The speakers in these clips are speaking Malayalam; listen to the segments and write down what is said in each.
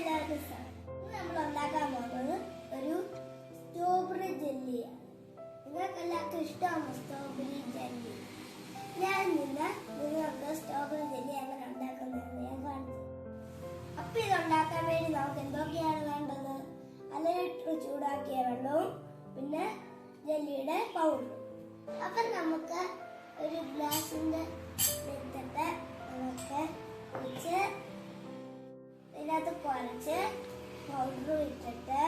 എല്ലാവർക്കും ഇന്ന് നമ്മൾ ഉണ്ടാക്കാൻ പോകുന്നത് ഒരു സ്ട്രോബെറി ജെല്ലിയാണ് നിങ്ങൾക്ക് എല്ലാവർക്കും ഇഷ്ടമാണ് സ്ട്രോബെറി ജെല്ലി ഞാൻ ഇന്ന് നിങ്ങൾക്ക് സ്ട്രോബെറി ജെല്ലി എങ്ങനെ ഉണ്ടാക്കുന്നതെന്ന് ഞാൻ കാണിച്ചു അപ്പൊ ഇത് ഉണ്ടാക്കാൻ വേണ്ടി നമുക്ക് എന്തൊക്കെയാണ് വേണ്ടത്? അര ലിറ്റർ ചൂടാക്കിയ വെള്ളവും പിന്നെ ജെല്ലിയുടെ പൗഡറും അപ്പം നമുക്ക് ഒരു ഗ്ലാസിന്റെ പൗഡർ ഇട്ടിട്ട്.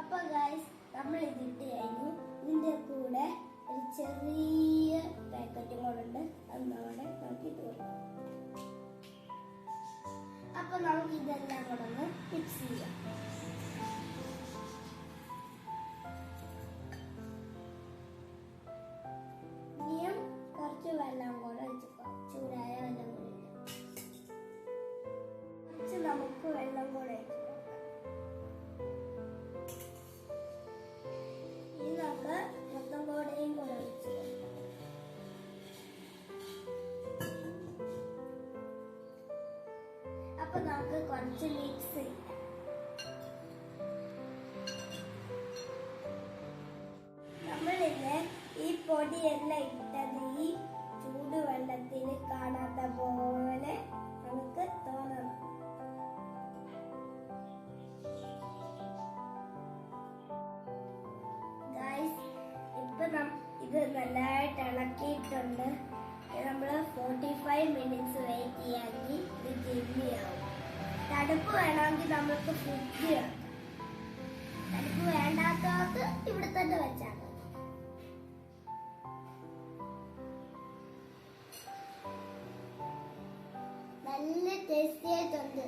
അപ്പൊ ഗൈസ് നമ്മൾ ഇതിട്ട് കഴിഞ്ഞു. ഇതിന്റെ കൂടെ ഒരു ചെറിയ പാക്കറ്റും കൂടെ ഉണ്ട്. അത് നമ്മുടെ നമുക്ക് ഇതെല്ലാം കൂടെ ഒന്ന് മിക്സ് ചെയ്യാം. അപ്പൊ നമുക്ക് കുറച്ച് മിക്സ് ചെയ്യാം നമ്മളിന്ന് ഈ പൊടിയെല്ലാം ഇട്ടത് ഈ ചൂടുവെള്ളത്തിൽ കാണാത്ത പോലെ നമുക്ക് തോന്നണം. ഇപ്പൊ ഇത് നല്ലതായിട്ട് ഇളക്കിയിട്ടുണ്ട്. നമ്മൾ ഫോർട്ടി ഫൈവ് മിനിറ്റ്സ് വെയിറ്റ് ചെയ്യാമെങ്കിൽ ഇത് ജെല്ലിയാവും തണുപ്പ് വേണമെങ്കിൽ നമുക്ക് ഫ്രിഡ്ജ് വെക്കാം തടുപ്പ് വേണ്ടാത്തവർക്ക് ഇവിടെ തന്നെ വെച്ചാൽ നല്ല ടേസ്റ്റി ആയിട്ടുണ്ട്.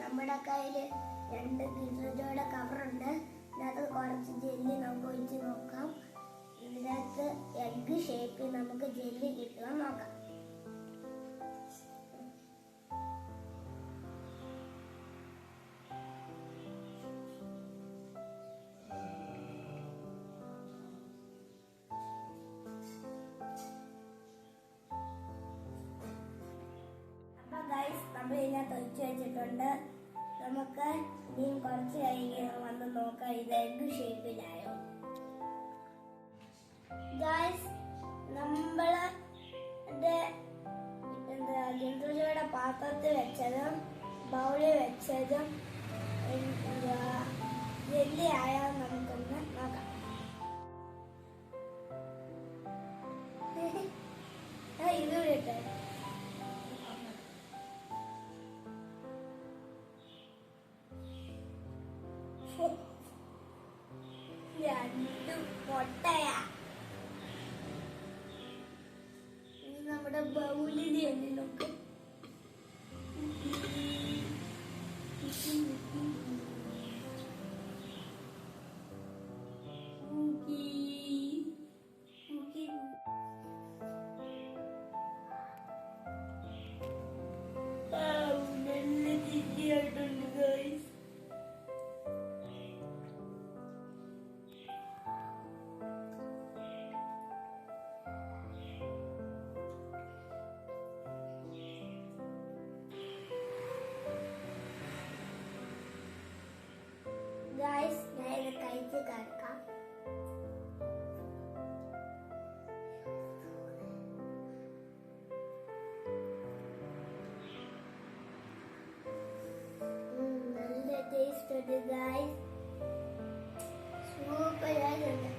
നമ്മുടെ കയ്യിൽ രണ്ട് ഗിസോയുടെ കവറുണ്ട് ഇതിനകത്ത് കുറച്ച് ജെല്ലി നമുക്ക് ഒഴിച്ച് നോക്കാം. ഇതിനകത്ത് എഗ് ഷേപ്പിൽ നമുക്ക് ജെല്ലി കിട്ടുക നോക്കാം. നമ്മൾ ഇതിനകത്ത് ഒഴിച്ചു വെച്ചിട്ടുണ്ട്. നമുക്ക് ഇനിയും കുറച്ച് കഴിഞ്ഞ് വന്ന് നോക്കാം ഇത് എഗ് ഷേപ്പിലായോ ഗായ്സ് നമ്മൾ എന്താ ഗിന്ദുജയുടെ പാത്രത്തിൽ വെച്ചതും ബൗളിൽ വെച്ചതും എന്താ ജെല്ലി ആയോ നമുക്കൊന്ന് നോക്കാം. ഇത് വിട്ടെ പൊട്ടയാ. നമ്മുടെ ബൗലിന് നോക്ക്. இருக்குது காய்ஸ் சூப்பராக இருக்கு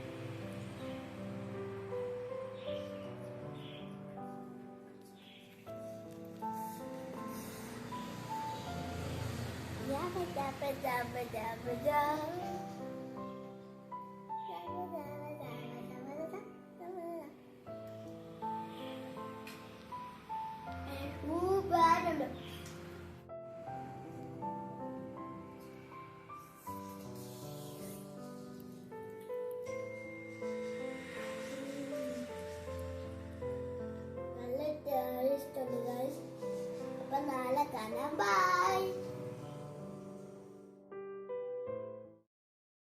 Yeah.